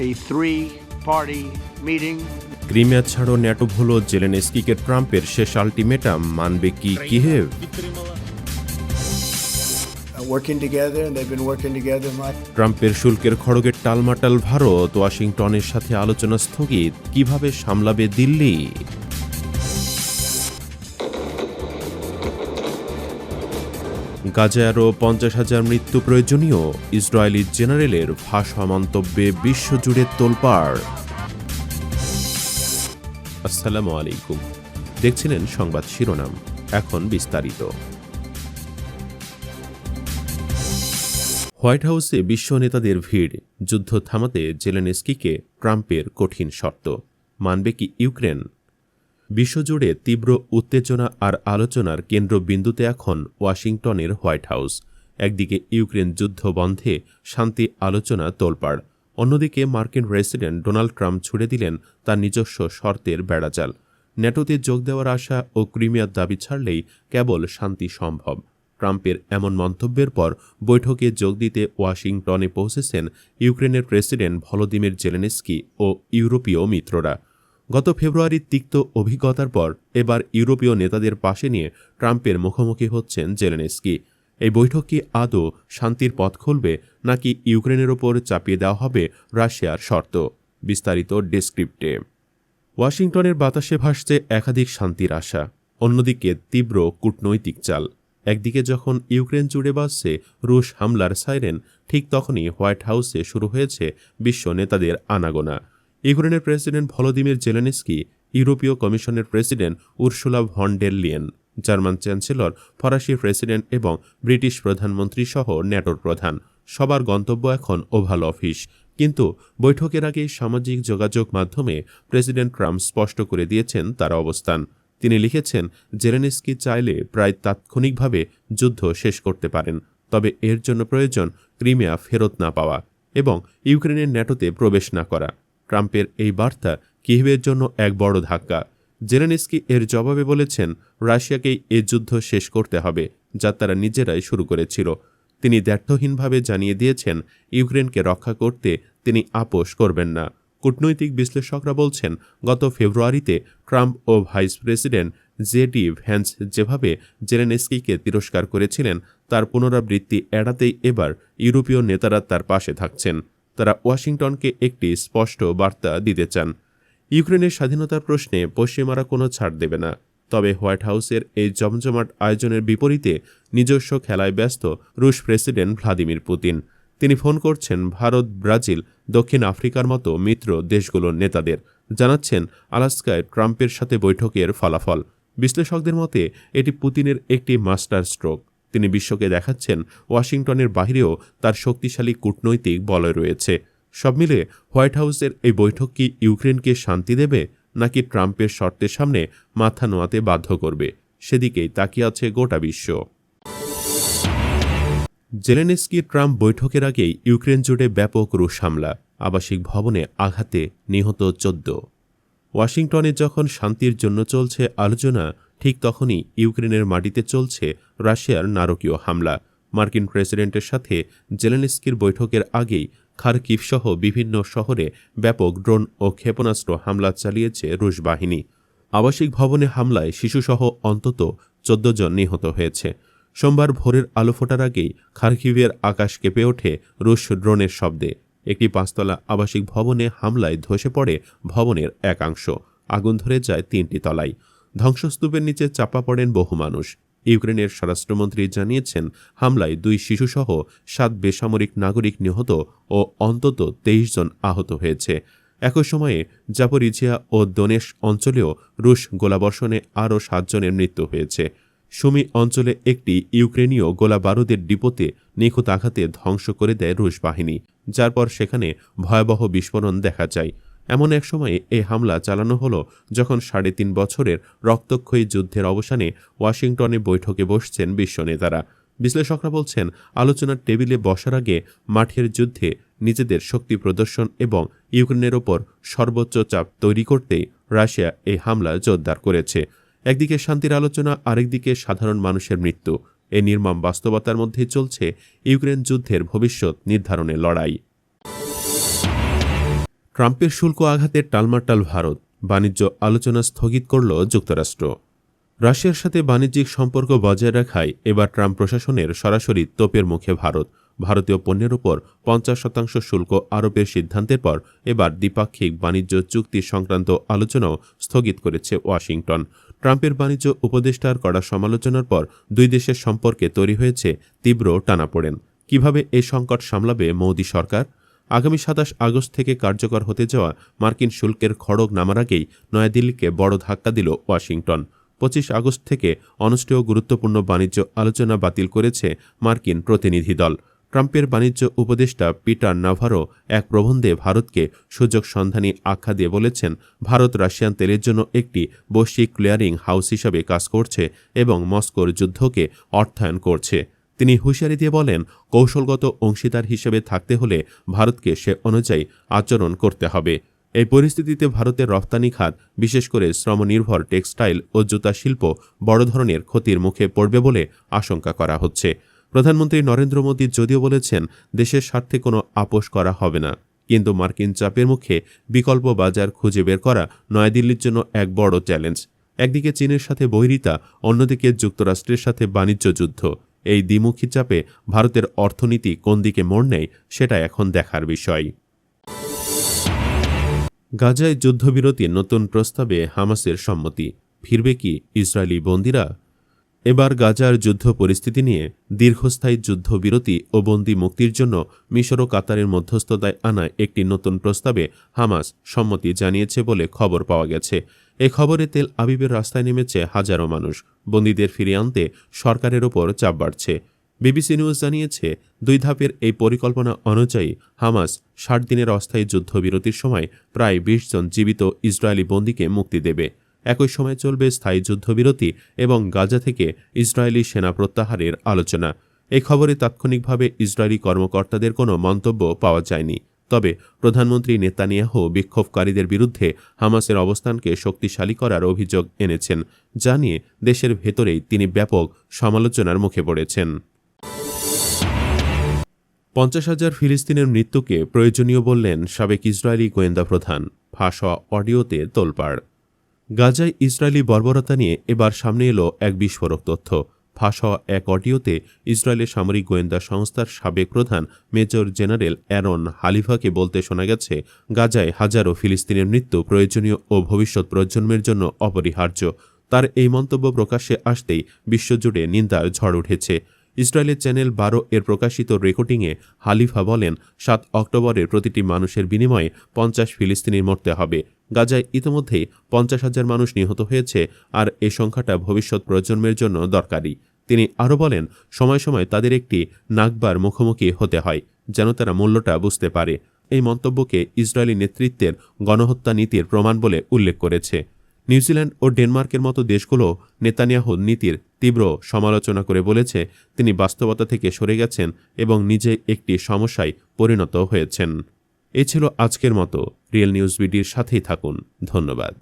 a three party meeting. Crimea ছাড়ো NATO হলো জেলেনস্কিকে ট্রাম্পের শেষ আলটিমেটাম মানবে কি কিহেভ. ট্রাম্পের শুল্কের খড়গের টালমাটাল ভারত ওয়াশিংটনের সাথে আলোচনা স্থগিত কীভাবে সামলাবে দিল্লি গাজায় আরও পঞ্চাশ হাজার মৃত্যু প্রয়োজনীয়। ইসরায়েলি জেনারেলের ভাষা মন্তব্যে বিশ্বজুড়ে তোলপাড়। আসসালামু আলাইকুম। দেখছিলেন সংবাদ শিরোনাম, এখন বিস্তারিত। হোয়াইট হাউসে বিশ্ব নেতাদের ভিড়, যুদ্ধ থামাতে জেলেনস্কিকে ট্রাম্পের কঠিন শর্ত। মানবে কি ইউক্রেন? বিশ্বজুড়ে তীব্র উত্তেজনা আর আলোচনার কেন্দ্রবিন্দুতে এখন ওয়াশিংটনের হোয়াইট হাউস। একদিকে ইউক্রেন যুদ্ধ বন্ধে শান্তি আলোচনা তোলপাড়। অন্যদিকে মার্কিন প্রেসিডেন্ট ডোনাল্ড ট্রাম্প ছুড়ে দিলেন তার নিজস্ব শর্তের বেড়াজাল ন্যাটোতে যোগ দেওয়ার আশা ও ক্রিমিয়ার দাবি ছাড়লেই কেবল শান্তি সম্ভব। ট্রাম্পের এমন মন্তব্যের পর বৈঠকে যোগ দিতে ওয়াশিংটনে পৌঁছেছেন ইউক্রেনের প্রেসিডেন্ট ভলোদিমির জেলেনেস্কি ও ইউরোপীয় মিত্ররা। গত ফেব্রুয়ারির তিক্ত অভিজ্ঞতার পর এবার ইউরোপীয় নেতাদের পাশে নিয়ে ট্রাম্পের মুখোমুখি হচ্ছেন জেলেনস্কি। এই বৈঠক কি আদৌ শান্তির পথ খুলবে নাকি ইউক্রেনের ওপর চাপিয়ে দেওয়া হবে রাশিয়ার শর্ত? বিস্তারিত ডেসক্রিপ্টে। ওয়াশিংটনের বাতাসে ভাসছে একাধিক শান্তির আশা, অন্যদিকে তীব্র কূটনৈতিক চাল। একদিকে যখন ইউক্রেন জুড়ে বাজছে রুশ হামলার সাইরেন, ঠিক তখনই হোয়াইট হাউসে শুরু হয়েছে বিশ্ব নেতাদের আনাগোনা। ইউক্রেনের প্রেসিডেন্ট ভলোদিমির জেলেনস্কি, ইউরোপীয় কমিশনের president Ursula von der Leyen, German chancellor, ফরাসি প্রেসিডেন্ট এবং ব্রিটিশ প্রধানমন্ত্রী সহ ন্যাটোর প্রধান। সবার গন্তব্য এখন ওভাল অফিস। কিন্তু বৈঠকের আগে সামাজিক যোগাযোগ মাধ্যমে প্রেসিডেন্ট ট্রাম্প স্পষ্ট করে দিয়েছেন তার অবস্থান। তিনি লিখেছেন, জেলেনস্কি চাইলে প্রায় তাৎক্ষণিকভাবে যুদ্ধ শেষ করতে পারেন, তবে এর জন্য প্রয়োজন ক্রিমিয়া ফেরত না পাওয়া এবং ইউক্রেনের ন্যাটোতে প্রবেশ না করা। ট্রাম্পের এই বার্তা কিহিবের জন্য এক বড় ধাক্কা। জেলেনস্কি এর জবাবে বলেছেন, রাশিয়াকেই এ যুদ্ধ শেষ করতে হবে, যা তারা নিজেরাই শুরু করেছিল। তিনি দ্ব্যর্থহীনভাবে জানিয়ে দিয়েছেন, ইউক্রেনকে রক্ষা করতে তিনি আপোষ করবেন না। কূটনৈতিক বিশ্লেষকরা বলছেন, গত ফেব্রুয়ারিতে ট্রাম্প ও ভাইস প্রেসিডেন্ট জেডি ভ্যান্স যেভাবে জেলেনস্কিকে তিরস্কার করেছিলেন, তার পুনরাবৃত্তি এড়াতেই এবার ইউরোপীয় নেতারা তার পাশে থাকছেন। তারা ওয়াশিংটনকে একটি স্পষ্ট বার্তা দিতে চান। ইউক্রেনের স্বাধীনতার প্রশ্নে পশ্চিমারা কোনো ছাড় দেবে না। তবে হোয়াইট হাউসের এই জমজমাট আয়োজনের বিপরীতে নিজস্ব খেলায় ব্যস্ত রুশ প্রেসিডেন্ট ভ্লাদিমির পুতিন। তিনি ফোন করছেন ভারত, ব্রাজিল, দক্ষিণ আফ্রিকার মতো মিত্র দেশগুলোর নেতাদের। জানাচ্ছেন আলাস্কায় ট্রাম্পের সাথে বৈঠকের ফলাফল। বিশ্লেষকদের মতে, এটি পুতিনের একটি মাস্টার স্ট্রোক। তিনি বিশ্বকে দেখাচ্ছেন ওয়াশিংটনের বাহিরেও তার শক্তিশালী কূটনৈতিক বলয় রয়েছে। সব মিলে হোয়াইট হাউসের এই বৈঠক কি ইউক্রেনকে শান্তি দেবে, নাকি ট্রাম্পের শর্তের সামনে মাথা নোয়াতে বাধ্য করবে? সেদিকেই তাকিয়ে আছে গোটা বিশ্ব। জেলেনস্কি ট্রাম্প বৈঠকের আগেই ইউক্রেন জুড়ে ব্যাপক রুশ হামলা, আবাসিক ভবনে আঘাতে নিহত চোদ্দ। ওয়াশিংটনে যখন শান্তির জন্য চলছে আলোচনা ঠিক তখনই ইউক্রেনের মাটিতে চলছে রাশিয়ার নারকীয় হামলা। মার্কিন প্রেসিডেন্টের সাথে জেলেনস্কির বৈঠকের আগেই খারকিভ সহ বিভিন্ন শহরে ব্যাপক ড্রোন ও ক্ষেপণাস্ত্র হামলা চালিয়েছে রুশ বাহিনী। আবাসিক ভবনে হামলায় শিশুসহ অন্তত চোদ্দ জন নিহত হয়েছে। সোমবার ভোরের আলো ফোটার আগেই খারকিভের আকাশ কেঁপে ওঠে রুশ ড্রোনের শব্দে। একটি পাঁচতলা আবাসিক ভবনে হামলায় ধসে পড়ে ভবনের একাংশ। আগুন ধরে যায় তিনটি তলায়। ধ্বংসস্তূপের নিচে চাপা পড়েন বহু মানুষ। ইউক্রেনের স্বরাষ্ট্রমন্ত্রী জানিয়েছেন, হামলায় দুই শিশুসহ সাত বেসামরিক নাগরিক নিহত ও অন্তত তেইশ জন আহত হয়েছে। একই সময়ে জাপরিজিয়া ও দোনেশ অঞ্চলেও রুশ গোলাবর্ষণে আরও সাতজনের মৃত্যু হয়েছে। সুমি অঞ্চলে একটি ইউক্রেনীয় গোলা বারুদের ডিপোতে নিখুঁত আঘাতে ধ্বংস করে দেয় রুশ বাহিনী, যার পর সেখানে ভয়াবহ বিস্ফোরণ দেখা যায়। এমন এক সময়ে এই হামলা চালানো হলো যখন সাড়ে তিন বছরের রক্তক্ষয়ী যুদ্ধের অবসানে ওয়াশিংটনে বৈঠকে বসছেন বিশ্ব নেতারা। বিশ্লেষকরা বলছেন, আলোচনার টেবিলে বসার আগে মাঠের যুদ্ধে নিজেদের শক্তি প্রদর্শন এবং ইউক্রেনের ওপর সর্বোচ্চ চাপ তৈরি করতেই রাশিয়া এই হামলা জোরদার করেছে। একদিকে শান্তির আলোচনা, আরেকদিকে সাধারণ মানুষের মৃত্যু। এই নির্মম বাস্তবতার মধ্যেই চলছে ইউক্রেন যুদ্ধের ভবিষ্যৎ নির্ধারণের লড়াই। ট্রাম্পের শুল্ক আঘাতের টালমাটাল ভারত বাণিজ্য আলোচনা স্থগিত করল যুক্তরাষ্ট্র। রাশিয়ার সাথে বাণিজ্যিক সম্পর্ক বজায় রাখায় এবার ট্রাম্প প্রশাসনের সরাসরি তোপের মুখে ভারত। ভারতীয় পণ্যের উপর পঞ্চাশ শতাংশ শুল্ক আরোপের সিদ্ধান্তের পর এবার দ্বিপাক্ষিক বাণিজ্য চুক্তি সংক্রান্ত আলোচনাও স্থগিত করেছে ওয়াশিংটন। ট্রাম্পের বাণিজ্য উপদেষ্টার কড়া সমালোচনার পর দুই দেশের সম্পর্কে তৈরি হয়েছে তীব্র টানাপোড়েন। কীভাবে এই সংকট সামলাবে মোদী সরকার? আগামী সাতাশ আগস্ট থেকে কার্যকর হতে যাওয়া মার্কিন শুল্কের খড়গ নামার আগেই নয়াদিল্লিকে বড় ধাক্কা দিল ওয়াশিংটন। পঁচিশ আগস্ট থেকে অনুষ্ঠেয় গুরুত্বপূর্ণ বাণিজ্য আলোচনা বাতিল করেছে মার্কিন প্রতিনিধি দল। ট্রাম্পের বাণিজ্য উপদেষ্টা পিটার নাভারো এক প্রবন্ধে ভারতকে সুযোগ সন্ধানী আখ্যা দিয়ে বলেছেন, ভারত রাশিয়ান তেলের জন্য একটি বৈশ্বিক ক্লিয়ারিং হাউস হিসাবে কাজ করছে এবং মস্কোর যুদ্ধকে অর্থায়ন করছে। তিনি হুঁশিয়ারি দিয়ে বলেন, কৌশলগত অংশীদার হিসেবে থাকতে হলে ভারতকে সে অনুযায়ী আচরণ করতে হবে। এই পরিস্থিতিতে ভারতের রপ্তানি খাত, বিশেষ করে শ্রমনির্ভর টেক্সটাইল ও জুতা শিল্প, বড় ধরনের ক্ষতির মুখে পড়বে বলে আশঙ্কা করা হচ্ছে। প্রধানমন্ত্রী নরেন্দ্র মোদী যদিও বলেছেন, দেশের স্বার্থে কোনো আপোষ করা হবে না। কিন্তু মার্কিন চাপের মুখে বিকল্প বাজার খুঁজে বের করা নয়াদিল্লির জন্য এক বড় চ্যালেঞ্জ। একদিকে চীনের সাথে বৈরিতা, অন্যদিকে যুক্তরাষ্ট্রের সাথে বাণিজ্য যুদ্ধ। এই দ্বিমুখী চাপে ভারতের অর্থনীতি কোন দিকে মোড় নেয় সেটা এখন দেখার বিষয়। গাজায় যুদ্ধবিরতির নতুন প্রস্তাবে হামাসের সম্মতি। ফিরবে কি ইসরায়েলি বন্দিরা? এবার গাজার যুদ্ধ পরিস্থিতি নিয়ে দীর্ঘস্থায়ী যুদ্ধবিরতি ও বন্দি মুক্তির জন্য মিশর ও কাতারের মধ্যস্থতায় আনায় একটি নতুন প্রস্তাবে হামাস সম্মতি জানিয়েছে বলে খবর পাওয়া গেছে। এ খবরে তেল আবিবের রাস্তায় নেমেছে হাজারো মানুষ। বন্দীদের ফিরিয়ে আনতে সরকারের ওপর চাপ বাড়ছে। বিবিসি নিউজ জানিয়েছে, দুই ধাপের এই পরিকল্পনা অনুযায়ী হামাস ষাট দিনের অস্থায়ী যুদ্ধবিরতির সময় প্রায় বিশ জন জীবিত ইসরায়েলি বন্দীকে মুক্তি দেবে। একই সময় চলবে স্থায়ী যুদ্ধবিরতি এবং গাজা থেকে ইসরায়েলি সেনা প্রত্যাহারের আলোচনা। এ খবরে তাৎক্ষণিকভাবে ইসরায়েলি কর্মকর্তাদের কোনো মন্তব্য পাওয়া যায়নি। তবে প্রধানমন্ত্রী নেতানিয়াহু বিক্ষোভকারীদের বিরুদ্ধে হামাসের অবস্থানকে শক্তিশালী করার অভিযোগ এনেছেন, যা নিয়ে দেশের ভেতরেই তিনি ব্যাপক সমালোচনার মুখে পড়েছেন। পঞ্চাশ হাজার ফিলিস্তিনের মৃত্যুকে প্রয়োজনীয় বললেন সাবেক ইসরায়েলি গোয়েন্দা প্রধান। ফাঁস অডিওতে তোলপাড়। গাজায় ইসরায়েলি বর্বরতা নিয়ে এবার সামনে এলো এক বিস্ফোরক তথ্য। ফাঁস এক অডিওতে ইসরায়েলের সামরিক গোয়েন্দা সংস্থার সাবেক প্রধান মেজর জেনারেল অ্যারন হালিফাকে বলতে শোনা গেছে, গাজায় হাজারো ফিলিস্তিনের মৃত্যু প্রয়োজনীয় ও ভবিষ্যৎ প্রজন্মের জন্য অপরিহার্য। তার এই মন্তব্য প্রকাশ্যে আসতেই বিশ্বজুড়ে নিন্দার ঝড় উঠেছে। ইসরায়েলের চ্যানেল বারো এর প্রকাশিত রেকর্ডিংয়ে হালিফা বলেন, সাত অক্টোবরের প্রতিটি মানুষের বিনিময়ে পঞ্চাশ ফিলিস্তিনির মরতে হবে। গাজায় ইতিমধ্যেই পঞ্চাশ হাজার মানুষ নিহত হয়েছে আর এ সংখ্যাটা ভবিষ্যৎ প্রজন্মের জন্য দরকারি। তিনি আরও বলেন, সময় সময় তাদের একটি নাকবার মুখোমুখি হতে হয়, যেন তারা মূল্যটা বুঝতে পারে। এই মন্তব্যকে ইসরায়েলি নেতৃত্বের গণহত্যা নীতির প্রমাণ বলে উল্লেখ করেছে। নিউজিল্যান্ড ও ডেনমার্কের মতো দেশগুলো নেতানিয়াহু নীতির তীব্র সমালোচনা করে বলেছে, তিনি বাস্তবতা থেকে সরে গেছেন এবং নিজে একটি সমস্যায় পরিণত হয়েছেন। এ ছিল আজকের মতো। রিয়েল নিউজ বিডির সাথেই থাকুন। ধন্যবাদ।